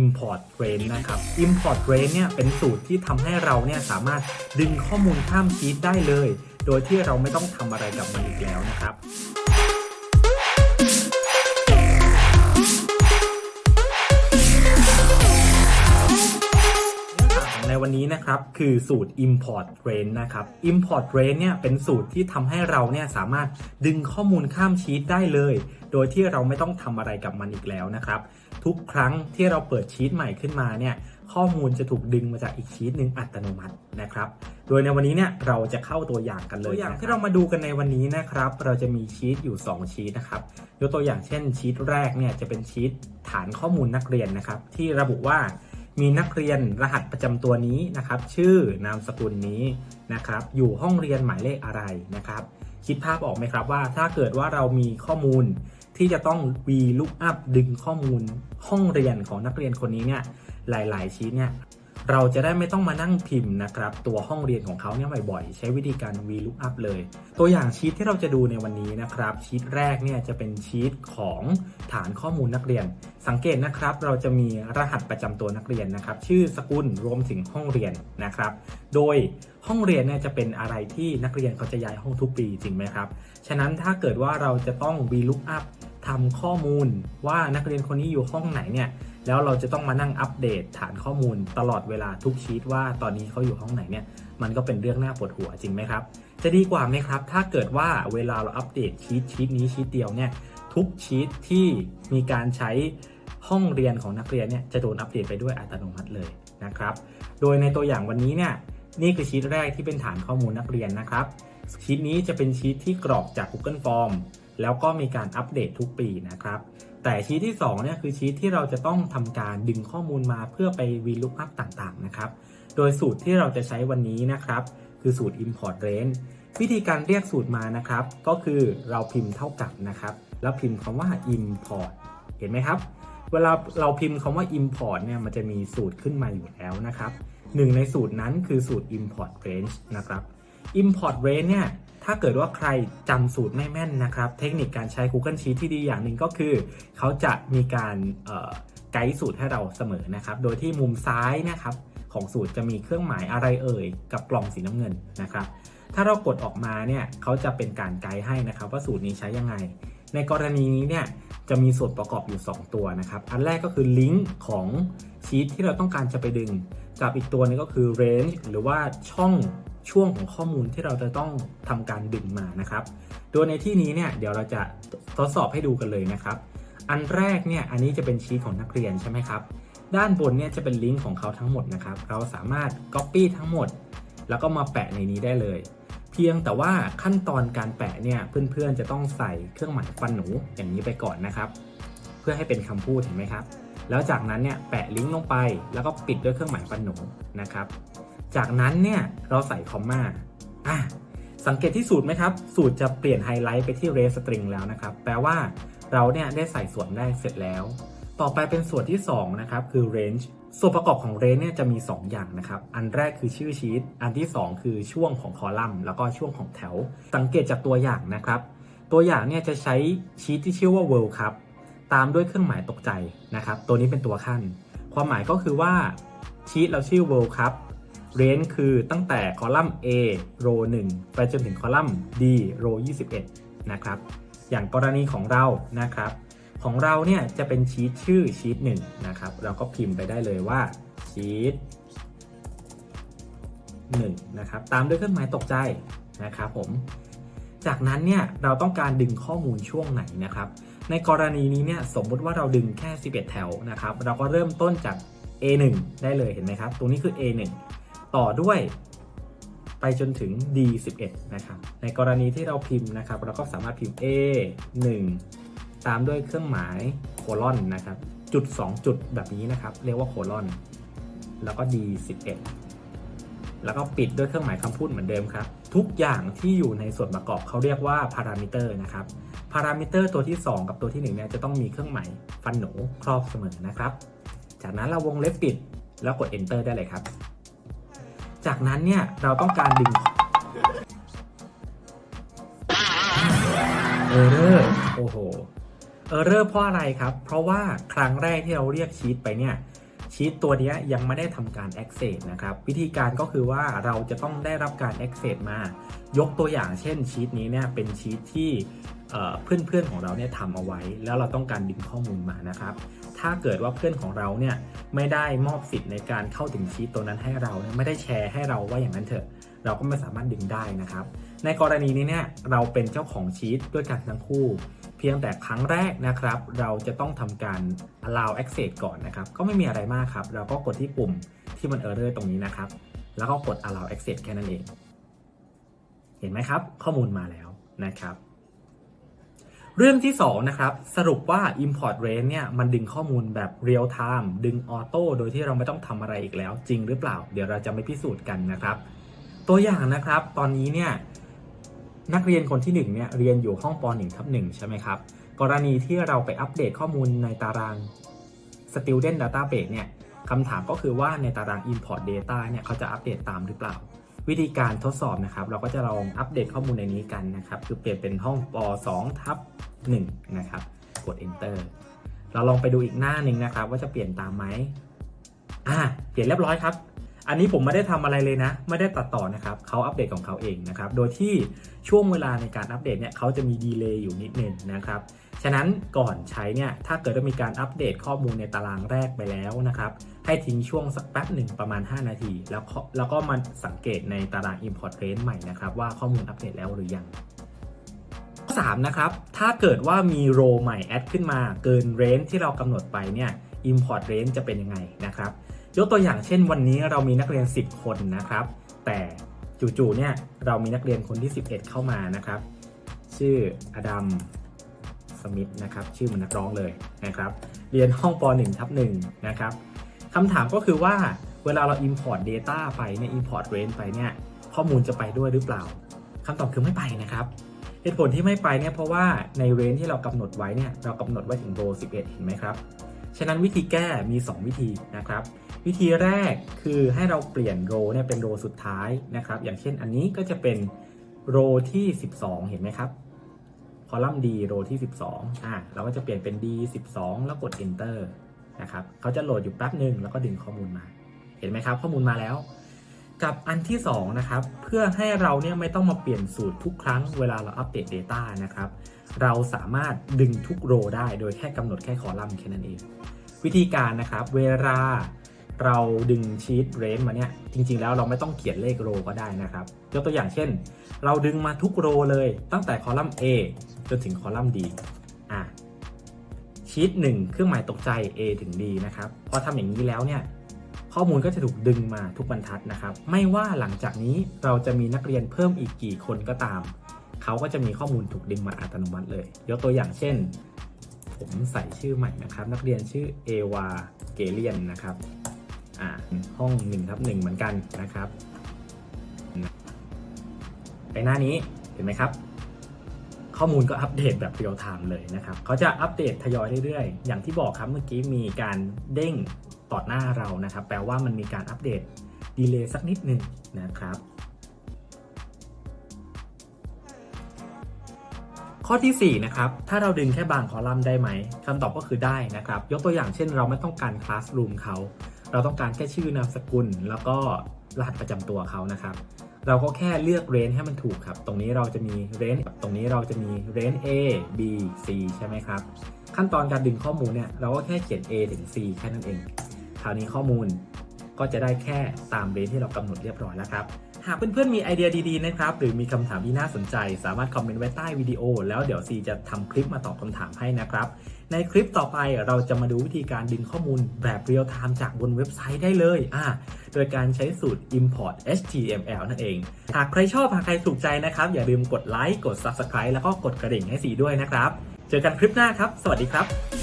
import range นะครับ import range เนี่ยเป็นสูตรที่ทำให้เราเนี่ยสามารถดึงข้อมูลข้ามชีตได้เลย โดยที่เราไม่ต้องทำอะไรกับมันอีกแล้วนะครับในวันนี้นะครับคือสูตร import range นะครับ import range เนี่ยเป็นสูตรที่ทำให้เราเนี่ยสามารถดึงข้อมูลข้ามชีตได้เลย โดยที่เราไม่ต้องทำอะไรกับมันอีกแล้วนะครับ ทุกครั้งที่เราเปิดชีตใหม่ขึ้นมาเนี่ยข้อมูลจะถูกดึงมาจากอีกชีตหนึ่งอัตโนมัตินะครับ โดยในวันนี้เนี่ยเราจะเข้าตัวอย่างกันเลยตัวอย่างที่เรามาดูกันในวันนี้นะครับ เราจะมีชีตอยู่ 2 ชีตนะครับยกตัวอย่างเช่นชีตแรกเนี่ยจะเป็นชีตฐานข้อมูลนักเรียนนะครับ ที่ระบุว่ามีนักเรียนรหัสประจำตัวนี้นะครับ ชื่อนามสกุลนี้นะครับ อยู่ห้องเรียนหมายเลขอะไรนะครับ คิดภาพออกไหมครับว่าถ้าเกิดว่าเรามีข้อมูล ที่จะต้อง VLOOKUP ดึงข้อมูลห้องเรียนของนักเรียนคนนี้เนี่ยหลาย ๆ ชีตเนี่ยเราจะได้ไม่ต้องมานั่งพิมพ์นะครับตัวห้องเรียนของเขาเนี่ยบ่อยๆ ใช้วิธีการ VLOOKUP เลย ตัวอย่างชีตที่เราจะดูในวันนี้นะครับชีตแรกเนี่ยจะเป็นชีตของฐานข้อมูลนักเรียน สังเกตนะครับเราจะมีรหัสประจำตัวนักเรียนนะครับ ชื่อสกุลรวมถึงห้องเรียนนะครับ โดยห้องเรียนเนี่ยจะเป็นอะไรที่นักเรียนเขาจะย้ายห้องทุกปีจริงไหมครับฉะนั้นถ้าเกิดว่าเราจะต้อง VLOOKUP ทำข้อมูลว่านักเรียนคนนี้อยู่ห้องไหนเนี่ยแล้วเราจะต้องมานั่งอัปเดตฐานข้อมูลตลอดเวลาทุกชีตว่าตอนนี้เขาอยู่ห้องไหนเนี่ยมันก็เป็นเรื่องน่าปวดหัวจริงไหมครับ จะดีกว่าไหมครับ ถ้าเกิดว่าเวลาเราอัปเดตชีตชีตนี้ชีตเดียวเนี่ยทุกชีตที่มีการใช้ห้องเรียนของนักเรียนเนี่ยจะโดนอัปเดตไปด้วยอัตโนมัติเลยนะครับ โดยในตัวอย่างวันนี้เนี่ยนี่คือชีตแรกที่เป็นฐานข้อมูลนักเรียนนะครับชีตนี้จะเป็นชีตที่กรอกจาก Google Form แล้วก็มีการอัปเดตทุกปีนะครับ แต่ชีตที่2เนี่ยคือชีตที่เราจะต้องทำการดึงข้อมูลมาเพื่อไป VLOOKUP ต่างๆนะครับ โดยสูตรที่เราจะใช้วันนี้นะครับ คือสูตร import range วิธีการเรียกสูตรมานะครับ ก็คือเราพิมพ์เท่ากับนะครับ แล้วพิมพ์คำว่า import เห็นไหมครับ เวลาเราพิมพ์คำว่า import เนี่ยมันจะมีสูตรขึ้นมาอยู่แล้วนะครับหนึ่งในสูตรนั้นคือสูตร import range นะครับ import range เนี่ย ถ้าเกิดว่าใครจำสูตรไม่แม่นนะครับ เทคนิคการใช้ Google Sheet ที่ดีอย่างหนึ่งก็คือ เขาจะมีการไกด์สูตรให้เราเสมอนะครับ โดยที่มุมซ้ายนะครับของสูตรจะมีเครื่องหมายอะไรเอ่ย กับกล่องสีน้ำเงินนะครับ ถ้าเรากดออกมาเนี่ยเขาจะเป็นการไกด์ให้นะครับ ว่าสูตรนี้ใช้ยังไง ในกรณีนี้เนี่ยจะมีส่วนประกอบอยู่ 2 ตัวนะครับ อันแรกก็คือลิงก์ของชีตที่เราต้องการจะไปดึง กับอีกตัวนึงก็คือ range หรือว่าช่อง ช่วงของข้อมูลที่เราจะต้องทำการดึงมานะครับ โดยในที่นี้เนี่ยเดี๋ยวเราจะทดสอบให้ดูกันเลยนะครับ อันแรกเนี่ยอันนี้จะเป็นชีตของนักเรียนใช่ไหมครับ ด้านบนเนี่ยจะเป็นลิงก์ของเขาทั้งหมดนะครับ เราสามารถ Copy ทั้งหมด แล้วก็มาแปะในนี้ได้เลย เพียงแต่ว่าขั้นตอนการแปะเนี่ยเพื่อนๆจะต้องใส่เครื่องหมายฟันหนูอย่างนี้ไปก่อนนะครับ เพื่อให้เป็นคำพูดเห็นไหมครับ แล้วจากนั้นเนี่ยแปะลิงก์ลงไป แล้วก็ปิดด้วยเครื่องหมายฟันหนูนะครับ จากนั้นเนี่ยเราใส่คอมมาอะสังเกตที่สูตรไหมครับ สูตรจะเปลี่ยนไฮไลท์ไปที่ red string แล้วนะครับ แปลว่าเราเนี่ยได้ใส่ส่วนแรกเสร็จแล้ว ต่อไปเป็นส่วนที่ 2 นะครับ คือ range ส่วนประกอบของ range เนี่ยจะมี 2 อย่างนะครับ อันแรกคือชื่อชีตอันที่ 2 คือช่วงของคอลัมน์แล้วก็ช่วงของแถว สังเกตจากตัวอย่างนะครับ ตัวอย่างเนี่ยจะใช้ชีตที่ชื่อว่า world ครับตามด้วยเครื่องหมายตกใจนะครับ ตัวนี้เป็นตัวขั้น ความหมายก็คือว่าชีตเราชื่อ world ครับ range คือตั้งแต่คอลัมน์ A row 1ไปจนถึงคอลัมน์ D row 21 นะครับ อย่างกรณีของเรานะครับ ของเราเนี่ยจะเป็นชีตชื่อชีต1นะครับ เราก็พิมพ์ไปได้เลยว่าชีต1นะครับ ตามด้วยเครื่องหมายตกใจนะครับผม จากนั้นเนี่ยเราต้องการดึงข้อมูลช่วงไหนนะครับ ในกรณีนี้เนี่ยสมมุติว่าเราดึงแค่ 11 แถวนะครับ เราก็เริ่มต้นจาก A1 ได้เลยเห็นไหมครับ ตรงนี้คือ A1 ต่อด้วยไปจนถึง D11 นะครับ ในกรณีที่เราพิมพ์นะครับ เราก็สามารถพิมพ์ A1 ตามด้วยเครื่องหมายโคลอนนะครับ จุด 2 จุดแบบนี้นะครับ เรียกว่าโคลอน แล้วก็ D11 แล้วก็ปิดด้วยเครื่องหมายคำพูดเหมือนเดิมครับ ทุกอย่างที่อยู่ในส่วนประกอบเขาเรียกว่าพารามิเตอร์นะครับ พารามิเตอร์ตัวที่ 2 กับตัวที่1เนี่ยจะต้องมีเครื่องหมายฟันหนูครอบเสมอนะครับ จากนั้นเราวงเล็บปิดแล้วกด enter ได้เลยครับ จากนั้นเนี่ยเราต้องการดึงเออร์เรอร์โอ้โหเออเรอร์เพราะอะไรครับ เพราะว่าครั้งแรกที่เราเรียกชีตไปเนี่ย ชีตตัวนี้ยังไม่ได้ทำการ access นะครับวิธีการก็คือว่าเราจะต้องได้รับการ access มา ยกตัวอย่างเช่นชีตนี้เนี่ยเป็นชีตที่เอ่อเพื่อนๆของเราเนี่ยทำเอาไว้ แล้วเราต้องการดึงข้อมูลมานะครับ ถ้าเกิดว่าเพื่อนของเราเนี่ยไม่ได้มอบสิทธิ์ในการเข้าถึงชีตตัวนั้นให้เราเไม่ได้แชร์ให้เราว่าอย่างนั้นเถอะ เราก็ไม่สามารถดึงได้นะครับ ในกรณีนี้เนี่ยเราเป็นเจ้าของชีตด้วยกันทั้งคู่ พียงแต่ครั้งแรกนะครับ เราจะต้องทำการ allow access ก่อนนะครับ ก็ไม่มีอะไรมากครับ เราก็กดที่ปุ่มที่มัน error ตรงนี้นะครับ แล้วก็กด allow access แค่นั้นเอง เห็นไหมครับ ข้อมูลมาแล้วนะครับ เรื่องที่2นะครับสรุปว่า import range เนี่ยมันดึงข้อมูลแบบ real time ดึงออโต้โดยที่เราไม่ต้องทำอะไรอีกแล้ว จริงหรือเปล่า เดี๋ยวเราจะไม่พิสูจน์กันนะครับ ตัวอย่างนะครับ ตอนนี้เนี่ย นักเรียนคนที่1เนี่ยเรียนอยู่ห้องป .1 ทับ1ใช่ไหมครับ กรณีที่เราไปอัปเดตข้อมูลในตาราง Student Database เนี่ยคำถามก็คือว่าในตาราง Import Data เนี่ยเขาจะอัปเดตตามหรือเปล่า วิธีการทดสอบนะครับ เราก็จะลองอัปเดตข้อมูลในนี้กันนะครับ คือเปลี่ยนเป็นห้องป .2 ทับ1นะครับ กด Enter เราลองไปดูอีกหน้าหนึ่งนะครับ ว่าจะเปลี่ยนตามไหมอ่าเปลี่ยนเรียบร้อยครับ อันนี้ผมไม่ได้ทำอะไรเลยนะ ไม่ได้ตัดต่อนะครับเขาอัปเดตของเขาเองนะครับ โดยที่ช่วงเวลาในการอัปเดตเนี่ยเขาจะมีดีเลย์อยู่นิดนึงนะครับ ฉะนั้นก่อนใช้เนี่ยถ้าเกิดว่ามีการอัปเดตข้อมูลในตารางแรกไปแล้วนะครับ ให้ทิ้งช่วงสักแป๊บหนึ่งประมาณ 5 นาที แล้วก็แล้วก็มาสังเกตในตาราง Import Range ใหม่นะครับว่าข้อมูลอัปเดตแล้วหรือยังข้อ3นะครับถ้าเกิดว่ามีโรใหม่แอดขึ้นมาเกินเรนจ์ที่เรากำหนดไปเนี่ย Import Range จะเป็นยังไงนะครับ ยกตัวอย่างเช่นวันนี้เรามีนักเรียน 10 คนนะครับ แต่จู่ๆเนี่ยเรามีนักเรียนคนที่ 11 เข้ามานะครับ ชื่ออดัมสมิธนะครับชื่อเหมือนนักร้องเลยนะครับ เรียนห้องป .1 ทับ1นะครับคำถามก็คือว่าเวลาเรา Import Data ไปเนี่ย Import Range ไปเนี่ยข้อมูลจะไปด้วยหรือเปล่าคำตอบคือไม่ไปนะครับเหตุผลที่ไม่ไปเนี่ยเพราะว่าในเรนที่เรากำหนดไว้เนี่ยเรากำหนดไว้ถึงโร11 เห็นไหมครับ ฉะนั้นวิธีแก้มี 2 วิธีนะครับ วิธีแรกคือให้เราเปลี่ยนโรเนี่ยเป็นโรสุดท้ายนะครับ อย่างเช่นอันนี้ก็จะเป็นโรที่ 12 เห็นไหมครับ คอลัมน์ D โรที่ 12อะเราก็จะเปลี่ยนเป็น D 12 แล้วกด Enter นะครับเขาจะโหลดอยู่แป๊บหนึ่งแล้วก็ดึงข้อมูลมา เห็นไหมครับ ข้อมูลมาแล้ว กับอันที่2นะครับเพื่อให้เราเนี่ยไม่ต้องมาเปลี่ยนสูตรทุกครั้งเวลาเราอัปเดต Data นะครับเราสามารถดึงทุกโรได้โดยแค่กำหนดแค่คอลัมน์แค่นั้นเอง วิธีการนะครับเวลาเราดึงชีตเรนมาเนี่ยจริงๆแล้วเราไม่ต้องเขียนเลขโรก็ได้นะครับยกตัวอย่างเช่น เราดึงมาทุกโรเลยตั้งแต่คอลัมน์ A จนถึงคอลัมน์ D อะชีต1เครื่องหมายตกใจ A ถึง D นะครับพอทำอย่างนี้แล้วเนี่ย ข้อมูลก็จะถูกดึงมาทุกบรรทัดนะครับ ไม่ว่าหลังจากนี้เราจะมีนักเรียนเพิ่มอีกกี่คนก็ตาม เขาก็จะมีข้อมูลถูกดึงมาอัตโนมัติเลย ยกตัวอย่างเช่น ผมใส่ชื่อใหม่นะครับ นักเรียนชื่อเอวาเกเลียนนะครับอ่าห้อง1ทับ1เหมือนกันนะครับ ไปหน้านี้เห็นไหมครับ ข้อมูลก็อัปเดตแบบเรียลไทม์เลยนะครับเขาจะอัปเดตทยอยเรื่อยๆ อย่างที่บอกครับเมื่อกี้มีการเด้งต่อหน้าเรานะครับ แปลว่ามันมีการอัปเดตดีเลย์สักนิดหนึ่งนะครับ ข้อที่ 4 นะครับ ถ้าเราดึงแค่บางคอลัมน์ได้ไหมคำตอบก็คือได้นะครับ ยกตัวอย่างเช่นเราไม่ต้องการคลาสรูมเขา เราต้องการแค่ชื่อนามสกุล แล้วก็รหัสประจำตัวเขานะครับ เราก็แค่เลือกเรนให้มันถูกครับ ตรงนี้เราจะมีเรนตรงนี้เราจะมีเรน A B C ใช่ไหมครับ ขั้นตอนการดึงข้อมูลเนี่ยเราก็แค่เขียน A ถึง C แค่นั้นเองคราวนี้ข้อมูลก็จะได้แค่ตามเรนที่เรากำหนดเรียบร้อยแล้วครับ หากเพื่อนๆมีไอเดียดีๆนะครับหรือมีคำถามที่น่าสนใจ สามารถคอมเมนต์ไว้ใต้วิดีโอ แล้วเดี๋ยวซีจะทำคลิปมาตอบคำถามให้นะครับ ในคลิปต่อไปเราจะมาดูวิธีการดึงข้อมูลแบบเรียลไทม์จากบนเว็บไซต์ได้เลยอ่าโดยการใช้สูตร import html นั่นเอง หากใครชอบหากใครถูกใจนะครับ อย่าลืมกดไลค์กด subscribe แล้วก็กดกระดิ่งให้สีด้วยนะครับ เจอกันคลิปหน้าครับ สวัสดีครับ